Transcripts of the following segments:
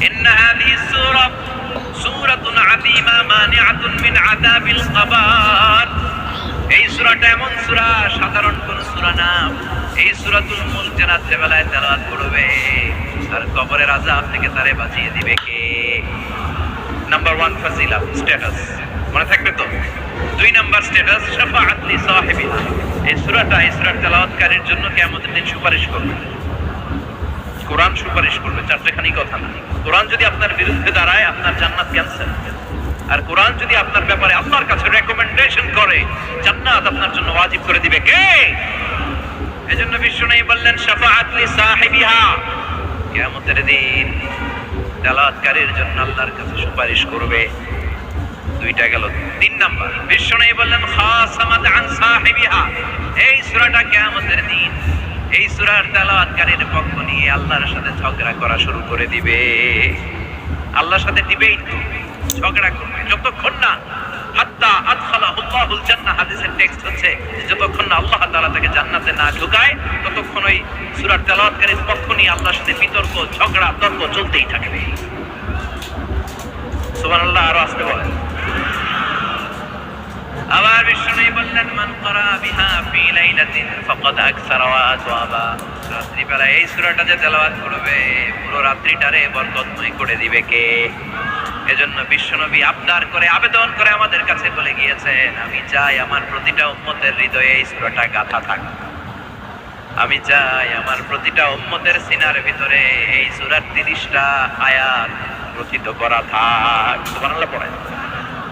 إن هذه السورة سورة عظيمة مانعة من عذاب القبر এই সূরাটা এমন সূরা সাধারণ কোন সূরা না এই সূরাতুল মুলক যে রাত্রে বেলায় তেলাওয়াত করবে আর কবরের আযাব থেকে তারে বাঁচিয়ে দিবে কে নাম্বার ওয়ান ফাজিলা স্ট্যাটাস মনে থাকবে তো দুই নাম্বার স্ট্যাটাস শাফাআত লি সাহিবিহা এই সূরাটা এই সূরার তেলাওয়াতকারীর জন্য কিয়ামতের দিন সুপারিশ করবে কোরআন সুপারিশ করবে চারটেখানি কথা না। কোরআন যদি আপনার বিরুদ্ধে দাঁড়ায়, আপনার জান্নাত ক্যান্সেল আর কোরআন যদি আপনার ব্যাপারে আপনার কাছে রেকমেন্ডেশন করে, জান্নাত আপনার জন্য ওয়াজিব করে দিবে কে? এজন্য বিশ্ব নেই বললেন, শাফাআত সাহিবিহা। কিয়ামতের দিন তেলাওয়াতকারীর জন্য আল্লাহর কাছে সুপারিশ করবে। দুইটা গেল। তিন নাম্বার, বিশ্ব নেই বললেন, খাসামাত আন সাহিবিহা। এই সূরাটা কিয়ামতের দিন। এই সূরার তেলাওয়াতকারীর পক্ষ নিয়ে আল্লাহর সাথে ঝগড়া করা শুরু করে দিবে। আল্লাহর সাথে ডিবেট ঝগড়া করবে। যতক্ষণ না হাত্তা আদখালা আল্লাহুল জান্নাহ হাদিসের টেক্সট হচ্ছে, যতক্ষণ না আল্লাহ তাআলা তাকে জান্নাতে না ঢুকায়, ততক্ষণ ওই সূরার তেলাওয়াতকারীর পক্ষ নিয়ে আল্লাহর সাথে বিতর্ক, ঝগড়া, তর্ক চলতেই থাকবে। সুবহানাল্লাহ, আরও আসতে বলেন। আবার বিষ্ণু বললেন, মান করা বিহা ফি লাইলাতিন ফাকাদ আকসারা ওয়া রাত্রি বেলা এই সূরাটা যে তেলাওয়াত করবে, পুরো রাত্রিটারে বরকতময় করে দিবে কে? এজন্য বিশ্বনবী আবদার করে, আবেদন করে আমাদের কাছে বলে গিয়েছেন, আমি চাই আমার প্রতিটা উম্মতের হৃদয়ে এই সূরাটা গাথা থাক। আমি চাই আমার প্রতিটা উম্মতের সিনার ভিতরে এই সূরার 30টা আয়াত রচিত করা থাক। সুবহানাল্লাহ পড়েন।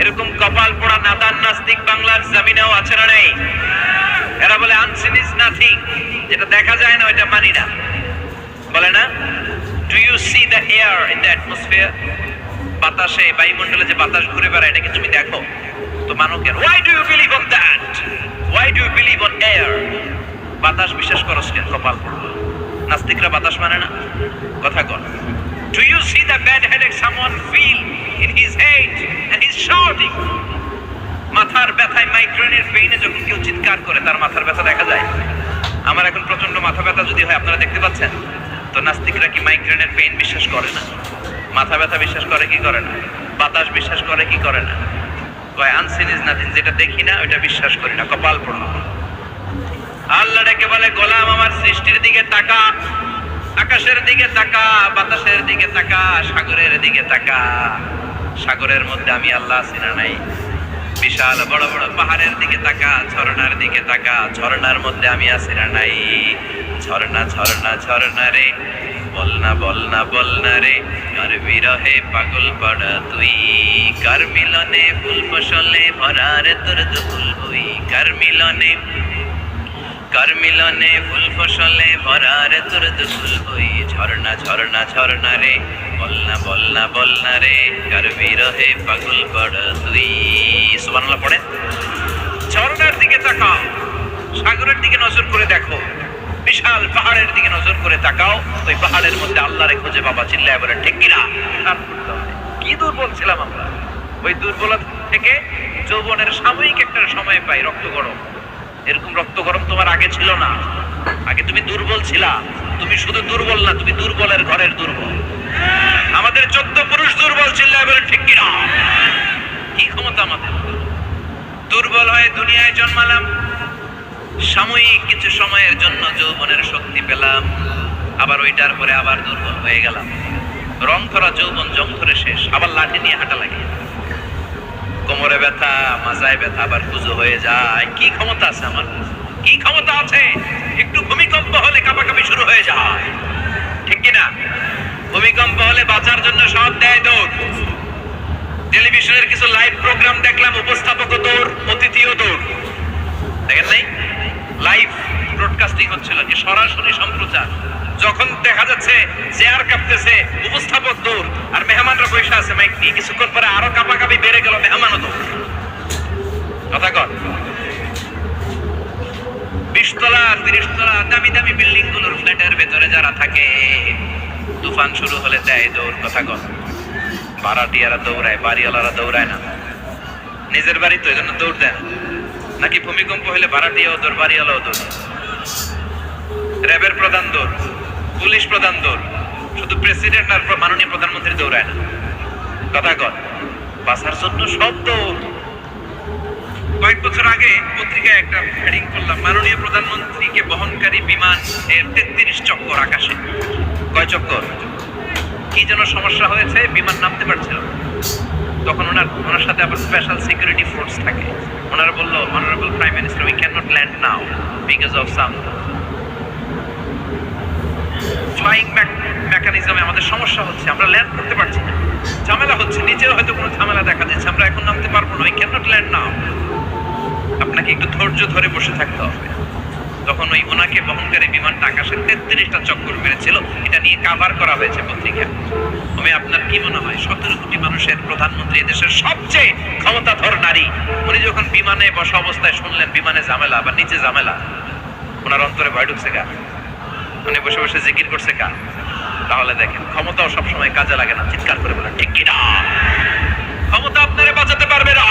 এরকম কপাল পোড়া নাদান নাস্তিক বাংলার জমিনেও আছে না নেই? এরা বলে আনসিন ইজ নাথিং যেটা দেখা যায় না, ওইটা মানি না। বলে না? Do you see the air in the atmosphere বাতাসে, বায়ুমণ্ডলে যে বাতাস ঘুরে বেড়ায় এটা কি তুমি দেখো। তো মানো কেন why do you believe on that why do you believe on air বাতাস বিশ্বাস করো কেন কপাল নাস্তিকরা বাতাস মানে না। কথা কর do you see the bad headache someone feel in his head shouting মাথার ব্যথায় মাইগ্রেনের পেইনে যখন কেউ চিৎকার করে, তার মাথার ব্যথা দেখা যায়। আমার এখন প্রচণ্ড মাথা ব্যথা যদি হয়, আপনারা দেখতে পাচ্ছেন? তো নাস্তিকরা কি মাইগ্রেনের পেইন বিশ্বাস করে না? মাথা ব্যথা বিশ্বাস করে কি করে না? বাতাস বিশ্বাস করে কি করে না? কয়, আনসিন ইজ নাথিং, যেটা দেখি না, ওইটা বিশ্বাস করি না, কপাল পড়ল আল্লাহ ডেকে বলে, গোলাম, আমার সৃষ্টির দিকে তাকা, আকাশের দিকে তাকা, বাতাসের দিকে তাকা, সাগরের দিকে তাকা। সাগরের মধ্যে আমি আল্লাহ আছি না নাই। বিশাল বড় বড় পাহাড়ের দিকে তাকা, ঝর্ণার দিকে তাকা, ঝর্ণার মধ্যে আমি আছি না নাই। ঝর্ণা ঝর্ণা ঝর্ণা রে বলনা বলনা বল না বল না রে কার বিরহে পাগল পড়া তুই। কার মিলনে ফুল ফসলে ভরা রে তোর দুকুল বই, কার মিলনে কার মিলনে ফুল ফসলে ভরা রে তোর দুকুল বই ঝর্ণা ঝর্ণা ঝর্ণা রে বল না বল না বল না রে কার বিরহে পাগল পড়া তুই। সুবহানাল্লাহ পড়েন ঝর্ণার দিকে তাকাও, সাগরের দিকে নজর করে দেখো। বিশাল পাহাড়ের দিকে নজর করে তাকাও। ওই পাহাড়ের মধ্যে আল্লাহরে খুঁজে বাবা চিল্লায় বলে, ঠিক কিনা? কি দুর্বল ছিলাম আমরা? ওই দুর্বলতা থেকে যৌবনের সাময়িক একটা সময় পাই, রক্ত গরম। এরকম রক্ত গরম তোমার আগে ছিল না। আগে তুমি দুর্বল ছিলা। তুমি শুধু দুর্বল না, তুমি দুর্বলের ঘরের দুর্বল। আমাদের চোদ্দ পুরুষ দুর্বল ছিল ঠিক কিনা? কি ক্ষমতা আমাদের? দুর্বল হয়ে দুনিয়ায় জন্মালাম। সাময়িক কিছু সময়ের জন্য যৌবনের শক্তি পেলাম। আবার ওইটার পরে আবার দুর্বল হয়ে গেলাম। রং ধরা যৌবন জং ধরে শেষ। আবার লাঠি নিয়ে হাঁটা লাগে কোমরে ব্যথা, মাজায় ব্যথা, আবার পুজো হয়ে যায়। কি ক্ষমতা আছে আমার কি ক্ষমতা আছে? একটু ভূমিকম্প হলে কাঁপাকাঁপি শুরু হয়ে যায়। ঠিক কিনা ভূমিকম্প হলে বাঁচার জন্য সব দেয় দৌড়। টেলিভিশনের কিছু লাইভ প্রোগ্রাম দেখলাম, উপস্থাপক দৌড়, অতিথিও দৌড়। দেখেন নাই? লাইভ ব্রডকাস্টিং হচ্ছিল যে সরাসরি সম্প্রচার। যখন দেখা যাচ্ছে চেয়ার কাঁপতেছে, উপস্থাপক দৌড় আর মেহমানরা বসে আছে মাইক নিয়ে, কিছুক্ষণ পরে আরও কাঁপাকাঁপি বেড়ে গেল মেহমানও দৌড় কথা কর বিশতলা তিরিশ তলা দামি দামি বিল্ডিংগুলোর ফ্ল্যাটের ভেতরে যারা থাকে, তুফান শুরু হলে দেয় দৌড়, কথা কর ভাড়াটিয়ারা দৌড়ায়, বাড়িওয়ালারা দৌড়ায় না। নিজের বাড়ি তো জন্য দৌড় দেন নাকি ভূমিকম্প হলে ভাড়াটিয়াও দৌড়, বাড়িওয়ালাও দৌড়। র্যাবের প্রধান দৌড়। পুলিশ প্রধান দৌড়। শুধু প্রেসিডেন্ট আর মাননীয় প্রধানমন্ত্রী দৌড়ায় না। কর বাঁচার জন্য সব দৌড়। কয়েক বছর আগে পত্রিকায় একটা হেডিং করলাম মাননীয় প্রধানমন্ত্রীকে বহনকারী বিমান এর তেত্রিশ চক্কর আকাশে। কয় চক্কর? কি যেন সমস্যা হয়েছে, বিমান নামতে পারছিল তখন ওনার ওনার সাথে আবার স্পেশাল সিকিউরিটি ফোর্স থাকে। ওনারা বলল honourable prime minister we can not land now because of some flying মেকানিজমে আমাদের সমস্যা হচ্ছে, আমরা ল্যান্ড করতে পারছি না। ঝামেলা হচ্ছে নিচেও হয়তো কোনো ঝামেলা দেখা যাচ্ছে আমরা এখন নামতে পারব না ক্যান নট ল্যান্ড নাও আপনাকে একটু ধৈর্য ধরে বসে থাকতে হবে। তখন ওই ওনাকে বহনকারী বিমানটা আকাশে তেত্রিশটা চক্কর মেরেছিল, এটা নিয়ে কাভার করা হয়েছে পত্রিকা। আমি আপনার কি মনে হয়, সতেরো কোটি মানুষের প্রধানমন্ত্রী দেশের সবচেয়ে ক্ষমতাধর নারী, উনি যখন বিমানে বসা অবস্থায় শুনলেন, বিমানে ঝামেলা বা নিচে ঝামেলা, ওনার অন্তরে ভয় ঢুকছে গা উনি বসে বসে জিকির করছে কা তাহলে দেখেন, ক্ষমতাও সবসময় কাজে লাগে না, চিৎকার করে বলেন ঠিক কিনা? ক্ষমতা আপনারে বাঁচাতে পারবে না।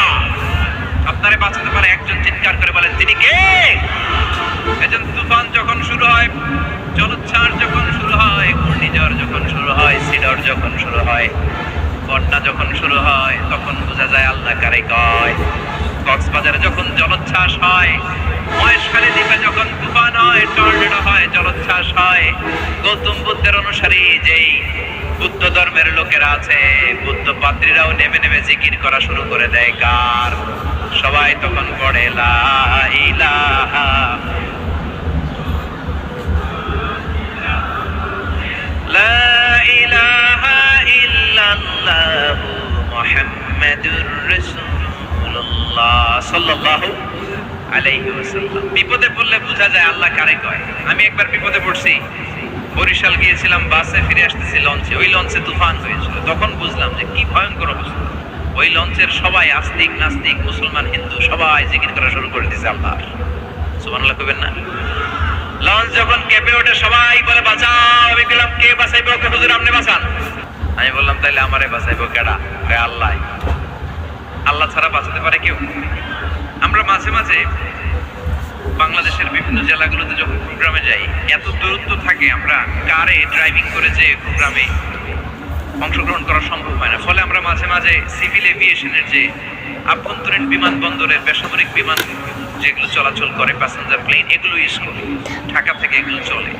আপনারে বাঁচাতে পারে একজন চিৎকার করে বলেন তিনি কে? একজন তুফান যখন শুরু হয়, জলোচ্ছ্বাস যখন শুরু হয়, ঘূর্ণিঝড় যখন শুরু হয়, সিডর যখন শুরু হয়, বন্যা যখন শুরু হয়, তখন বোঝা যায় আল্লাহ কারে কয়। কক্সবাজারে যখন জলোচ্ছ্বাস হয় বয়সকালে দ্বীপে যখন তুফান হয় টর্নেডো হয়, জলোচ্ছ্বাস হয়। গৌতম বুদ্ধের অনুসারী যেই বুদ্ধ ধর্মের লোকেরা আছে, বুদ্ধ পাত্রীরাও নেমে নেমে জিকির করা শুরু করে দেয়, কার? সবাই তখন পড়ে লাইলাহা মোহাম্মদুর রসুল্লাহ সাল্লাল্লাহু আলাইহি ওয়াসাল্লাম। বিপদে পড়লে বোঝা যায় আল্লাহ কারে কয়। আমি একবার বিপদে পড়ছি। বরিশাল গিয়েছিলাম, বাসে ফিরে আসতেছি লঞ্চে। ওই লঞ্চে তুফান হয়েছিল। তখন বুঝলাম যে কি ভয়ঙ্কর অবস্থা। ওই লঞ্চের সবাই আস্তিক, নাস্তিক, মুসলমান, হিন্দু, সবাই জিকির করা শুরু করে দিয়েছে আল্লাহ সুবহানাল্লাহ কইবেন না? লঞ্চ যখন কেঁপে ওঠে, সবাই বলে, বাঁচাও, আমি বললাম কে? বাঁচাইবে ওকে হুজুর, আপনি বাঁচান। আমি বললাম, তাইলে আমারে বাঁচাইবো কেডা? আল্লাহ। আল্লাহ ছাড়া বাঁচাতে পারে কেউ? আমরা মাঝে মাঝে বাংলাদেশের বিভিন্ন জেলাগুলোতে যখন প্রোগ্রামে যাই, এত দূরত্ব থাকে আমরা কারে ড্রাইভিং করে যে প্রোগ্রামে অংশগ্রহণ করা সম্ভব হয় না। ফলে আমরা মাঝে মাঝে সিভিল এভিয়েশনের যে আভ্যন্তরীণ বিমানবন্দরের বেসামরিক বিমান যেগুলো চলাচল করে প্যাসেঞ্জার প্লেন এগুলো ইউজ করি। ঢাকা থেকে এগুলো চলে।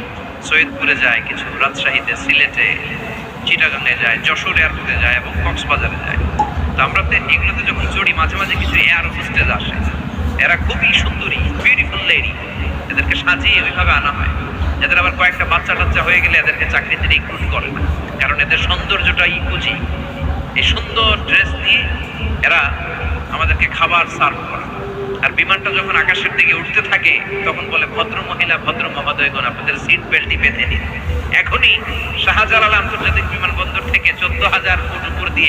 সৈয়দপুরে যায় কিছু, রাজশাহীতে, সিলেটে চিটাগাংয়ে যায়, যশোর এয়ারপোর্টে যায় এবং কক্সবাজারে যায়। তো আমরা এগুলোতে যখন চড়ি, মাঝে মাঝে কিছু এয়ার হোস্টেজ আসে। এরা খুবই সুন্দরী বিউটিফুল লেডি এদেরকে সাজিয়ে ওইভাবে আনা হয়। এদের আবার কয়েকটা বাচ্চা টাচ্চা হয়ে গেলে এদেরকে চাকরিতে রিক্রুট করে না। কারণ এদের সৌন্দর্যটা ইকুজি এই সুন্দর ড্রেস দিয়ে এরা আমাদেরকে খাবার সার্ভ করে। আর বিমানটা যখন আকাশের দিকে উঠতে থাকে, তখন বলে, ভদ্র মহিলা, ভদ্র মহোদয়গণ, আপনাদের সিট বেল্টটি বেঁধে নিন। এখনই শাহজালাল আন্তর্জাতিক বিমানবন্দর থেকে চোদ্দ হাজার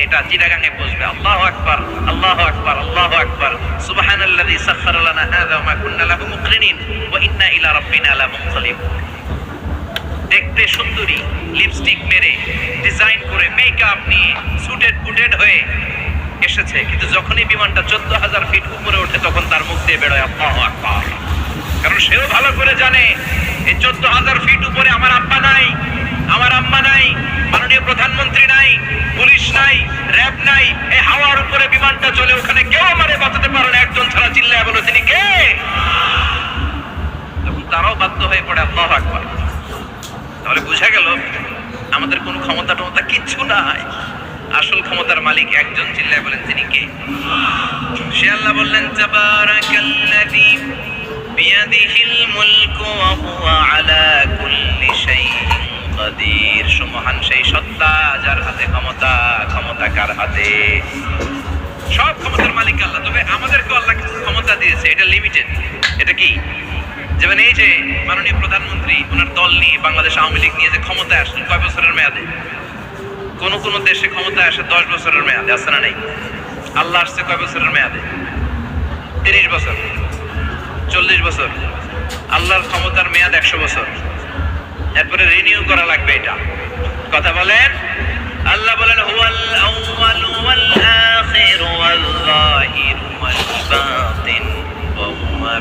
এটা চিরাগাঙে পৌঁছবে আল্লাহ আকবার আল্লাহ আকবার আল্লাহ আকবার। সুবহানাল্লাযী সাখখারা লানা হাযা মা কুন্না লাহু মুকরিনিন ওয়া ইন্না ইলা রাব্বিনা লামুনকালিবুন দেখতে সুন্দরী লিপস্টিক মেরে ডিজাইন করে মেকআপ নিয়ে সুটেড বুটেড হয়ে এসেছে। কিন্তু যখনই বিমানটা চোদ্দ হাজার ফিট উপরে ওঠে, তখন তার মুখ দিয়ে বেরোয় আল্লাহু আকবার। কারণ সেও ভালো করে জানে, এই চোদ্দ হাজার ফিট উপরে আমার আব্বা নাই, আমার আম্মা নাই, মাননীয় প্রধানমন্ত্রী নাই, পুলিশ নাই র্যাব নাই এই হাওয়ার উপরে বিমানটা চলে ওখানে কেউ আমারে বাঁচাতে পারে না একজন ছাড়া চিল্লায় বলো, তিনি কে? তখন তারাও বাধ্য হয়ে পড়ে আল্লাহ আকবার। তাহলে বোঝা গেল, আমাদের কোনো ক্ষমতা টমতা কিচ্ছু নাই। আসল ক্ষমতার মালিক একজন, চিল্লায় বলেন তিনি কে? সে আল্লাহ বললেন, তাবারাকাল্লাযী বিয়াদিহিল মুলকু ওয়া হুয়া আলা কুল্লি শাইইন কাদির। সুমহান সেই সত্তা, যার হাতে ক্ষমতা ক্ষমতা কার হাতে? সব ক্ষমতার মালিক আল্লাহ, তবে আমাদেরকে আল্লাহ কিছু ক্ষমতা দিয়েছে, এটা লিমিটেড এটা কি? যেমন এই যে মাননীয় প্রধানমন্ত্রী, ওনার দল নিয়ে বাংলাদেশ আওয়ামী লীগ নিয়ে যে ক্ষমতায় আসলেন, কয় বছরের মেয়াদে? কোন কোন দেশে ক্ষমতায় আসে দশ বছরের মেয়াদে, আছে না নেই? আল্লাহ আসছে কয় বছরের মেয়াদে? তিরিশ বছর, চল্লিশ বছর। আল্লাহর ক্ষমতার মেয়াদ একশো বছর। এরপরে রিনিউ করা লাগবে এটা। কথা বলেন? আল্লাহ বলেন, হুয়াল আউয়াল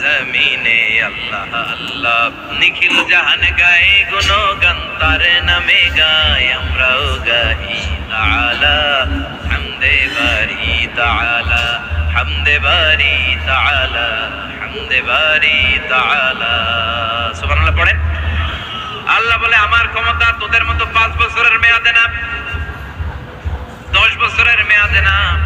জমিনে আল্লাহ আল্লাহ। নিখিল জাহান গায়ে গুণ গান তার নামে গায় আমরাও গাই তাআলা। হামদে বারি তাআলা, হামদে বারি তাআলা, হামদে বারি তাআলা। সুবহানাল্লাহ, পড়েন। আল্লাহ বলে, আমার ক্ষমতা তোদের মতো পাঁচ বছরের মেয়াদে না, দশ বছরের মেয়াদে না।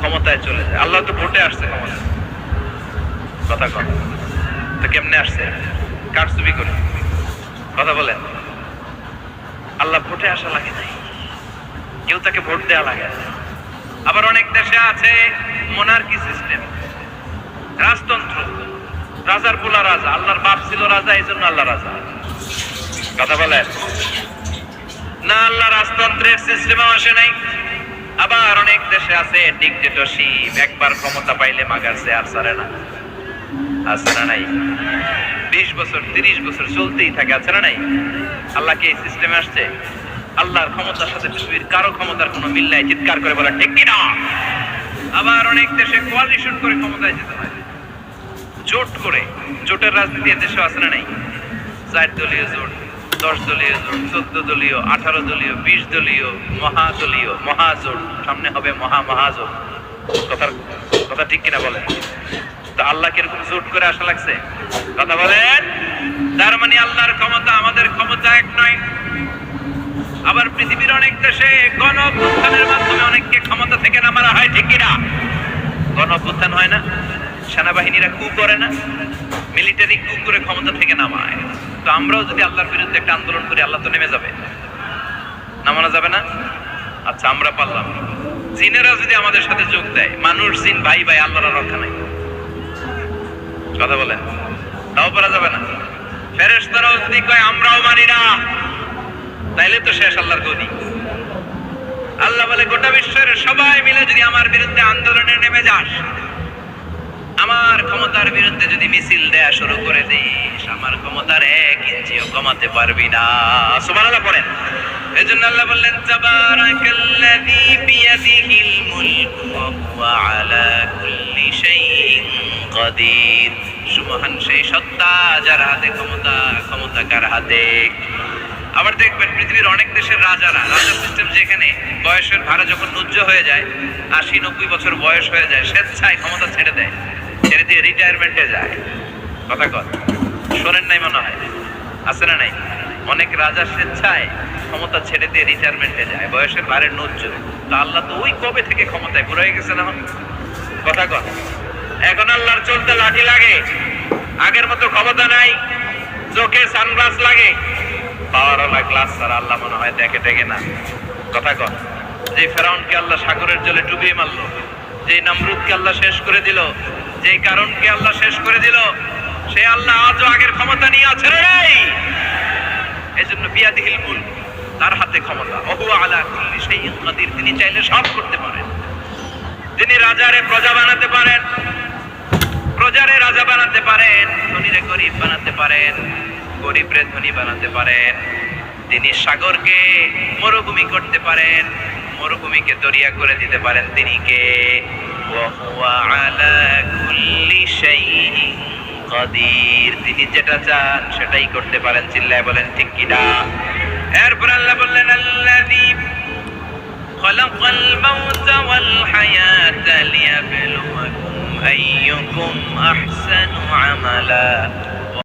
ক্ষমতায় চলে যায়। আল্লাহ তো ভোটে আসছে ক্ষমতা কথা কন। তো কেমনে আসছে? কারচুপি করে? কথা বলেন। আল্লাহ ভোটে আসা লাগে নাই। কেউ তাকে ভোট দেওয়া লাগে আবার অনেক দেশে আছে মোনার্কি সিস্টেম রাজতন্ত্র। রাজার পোলা রাজা। আল্লাহর বাপ ছিল রাজা এই জন্য আল্লাহ রাজা। কথা বলেন। না, আল্লাহ রাজতন্ত্রের সিস্টেমও আসে নাই। আবার অনেক দেশে আছে ডিকটেটরশিপ। একবার ক্ষমতা পাইলে মাগারছে আর সারে না। আছে না নাই? বিশ বছর, তিরিশ বছর চলতেই থাকে, আছে না নাই? আল্লাহ কি এই সিস্টেমে আসছে? আল্লাহর ক্ষমতার সাথে পৃথিবীর কারও ক্ষমতার কোনো মিল নাই, চিৎকার করে বলা, ঠিক কিনা? আবার অনেক দেশে কোয়ালিশন করে ক্ষমতায় যেতে হয়। জোট করে। জোটের রাজনীতি দেশে আছে না নাই? চার দলীয় জোট দশ দলীয় জোট চোদ্দ দলীয়, আঠারো দলীয়, বিশ দলীয়, মহাদলীয়, মহাজোট। সামনে হবে মহা মহাজোট। কথার কথা ঠিক কিনা বলেন? তো আল্লাহ কীরকম জোট করে আসা লাগছে? কথা বলেন? তার মানে আল্লাহর ক্ষমতা আমাদের ক্ষমতা এক নয়। আবার পৃথিবীর অনেক দেশে গণ মাধ্যমে অনেককে ক্ষমতা থেকে নামানো হয়, ঠিক কিনা? গণ হয় না। সেনাবাহিনীরা কু করে না। মিলিটারি কু করে ক্ষমতা থেকে নামায়। তো আমরাও যদি আল্লাহর বিরুদ্ধে একটা আন্দোলন করি, আল্লাহ তো নেমে যাবে। নামানো যাবে না? আচ্ছা আমরা পারলাম। জিনেরা যদি আমাদের সাথে যোগ দেয়, মানুষ, জিন, ভাই ভাই, আল্লাহর রক্ষা নাই। কথা বলেন। তাও পারা যাবে না। ফেরেশতারাও যদি কয়, আমরাও মানি না, তাইলে তো শেষ আল্লাহর গদি। আল্লাহ বলে, গোটা বিশ্বের সবাই মিলে যদি আমার বিরুদ্ধে আন্দোলনে নেমে যাস আমার ক্ষমতার বিরুদ্ধে যদি মিছিল দেয়া শুরু করে দিস, আমার ক্ষমতার এক ইঞ্চিও কমাতে পারবি না। সুবহানাল্লাহ পড়েন। এজন্য আল্লাহ বললেন তাবারাকাল্লাযী বিয়াদিহিল মুলকু ওয়া হুয়া আলা সেই সত্তা যার হাতে ক্ষমতা ক্ষমতা কার হাতে? আবার দেখবেন পৃথিবীর অনেক দেশের রাজারা, রাজা সিস্টেম যেখানে বয়সের ভাড়া যখন নুজ্জ হয়ে যায়, আশি নব্বই বছর বয়স হয়ে যায়, স্বেচ্ছায় ক্ষমতা ছেড়ে দেয়। ছেড়ে দিয়ে রিটায়ারমেন্টে যায়। কথা কর শোনেন নাই মনে হয়? আছে না নাই? অনেক রাজা স্বেচ্ছায় ক্ষমতা ছেড়ে দিয়ে রিটায়ারমেন্টে যায়। বয়সের ভারে নুজ্জ। তা আল্লাহ তো ওই কবে থেকে ক্ষমতায় হয়ে গেছে না কথা কর এখন আল্লাহর চলতে লাঠি লাগে। আগের মতো ক্ষমতা নাই। চোখে সানগ্লাস লাগে। পাওয়ারওয়ালা গ্লাস ছাড়া আল্লাহ মনে হয় দেখে টেকে না। কথা কর যে ফেরাউনকে আল্লাহ সাগরের জলে ডুবিয়ে মারলো যে নমরুদকে আল্লাহ শেষ করে দিল যে কারণকে আল্লাহ শেষ করে দিল, সে আল্লাহ আজও আগের ক্ষমতা নিয়ে আছে এই জন্য বিয়াদিহিল মুলক তার হাতে ক্ষমতা। অহু আলা শাইইন কাদির, তিনি চাইলে সব করতে পারেন। তিনি রাজারে প্রজা বানাতে পারেন, প্রজারে রাজা বানাতে পারেন, ধনীরে গরিব বানাতে পারেন, গরিবরে ধনী বানাতে পারেন। তিনি সাগরকে মরুভূমি করতে পারেন, মরুভূমিকে দরিয়া করে দিতে পারেন। তিনি কে? ওয়াহুয়া আলা কুল্লি শাইইন কাদির তিনি যেটা চান সেটাই করতে পারেন চিল্লায় বলেন ঠিক কিনা এরপর আল্লাহ বললেন আল্লাযী خلق الموت والحياة ليبلوكم أيكم أحسن عملا